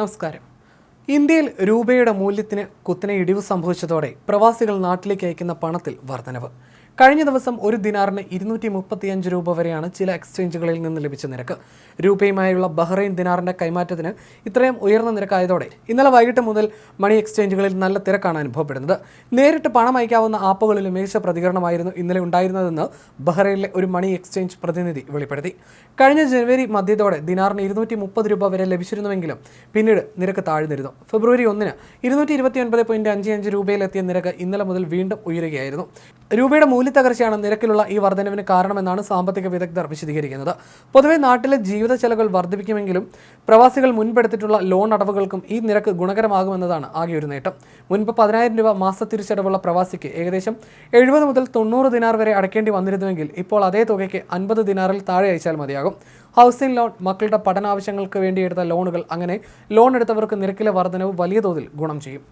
നമസ്കാരം. ഇന്ത്യയിൽ രൂപയുടെ മൂല്യത്തിന് കുത്തനെ ഇടിവ് സംഭവിച്ചതോടെ പ്രവാസികൾ നാട്ടിലേക്ക് അയക്കുന്ന പണത്തിൽ വർധനവ്. കഴിഞ്ഞ ദിവസം ഒരു ദിനാറിന് ഇരുന്നൂറ്റി മുപ്പത്തിയഞ്ച് രൂപ വരെയാണ് ചില എക്സ്ചേഞ്ചുകളിൽ നിന്ന് ലഭിച്ച നിരക്ക്. രൂപയുമായുള്ള ബഹ്റൈൻ ദിനാറിന്റെ കൈമാറ്റത്തിന് ഇത്രയും ഉയർന്ന നിരക്കായതോടെ ഇന്നലെ വൈകിട്ട് മുതൽ മണി എക്സ്ചേഞ്ചുകളിൽ നല്ല തിരക്കാണ് അനുഭവപ്പെടുന്നത്. നേരിട്ട് പണം അയക്കാവുന്ന ആപ്പുകളിൽ മികച്ച പ്രതികരണമായിരുന്നു ഇന്നലെ ഉണ്ടായിരുന്നതെന്ന് ബഹ്റൈനിലെ ഒരു മണി എക്സ്ചേഞ്ച് പ്രതിനിധി വെളിപ്പെടുത്തി. കഴിഞ്ഞ ജനുവരി മധ്യത്തോടെ ദിനാറിന് ഇരുന്നൂറ്റി മുപ്പത് രൂപ വരെ ലഭിച്ചിരുന്നുവെങ്കിലും പിന്നീട് നിരക്ക് താഴ്ന്നിരുന്നു. ഫെബ്രുവരി ഒന്നിന് ഇരുന്നൂറ്റി ഇരുപത്തി ഒൻപത് പോയിന്റ് അഞ്ച് അഞ്ച് രൂപയിലെത്തിയ നിരക്ക് ഇന്നലെ മുതൽ വീണ്ടും ഉയരുകയായിരുന്നു. രൂപയുടെ മൂല്യത്തകർച്ചയാണ് നിരക്കിലുള്ള ഈ വർധനവിന് കാരണമെന്നാണ് സാമ്പത്തിക വിദഗ്ധർ വിശദീകരിക്കുന്നത്. പൊതുവെ നാട്ടിലെ ജീവിത ചെലവുകൾ വർദ്ധിപ്പിക്കുമെങ്കിലും പ്രവാസികൾ മുൻപെടുത്തിട്ടുള്ള ലോൺ അടവുകൾക്കും ഈ നിരക്ക് ഗുണകരമാകുമെന്നതാണ് ആകെ ഒരു നേട്ടം. മുൻപ് പതിനായിരം രൂപ മാസ തിരിച്ചടവുള്ള പ്രവാസിക്ക് ഏകദേശം എഴുപത് മുതൽ തൊണ്ണൂറ് ദിനാർ വരെ അടയ്ക്കേണ്ടി വന്നിരുന്നുവെങ്കിൽ ഇപ്പോൾ അതേ തുകയ്ക്ക് അൻപത് ദിനാറിൽ താഴെ അയച്ചാൽ മതിയാകും. ഹൗസിംഗ് ലോൺ മക്കളുടെ പഠനാവശ്യങ്ങൾക്ക് വേണ്ടി എടുത്ത ലോണുകൾ അങ്ങനെ ലോൺ എടുത്തവർക്ക് നിരക്കിലെ വർധനവ് വലിയ തോതിൽ ഗുണം ചെയ്യും.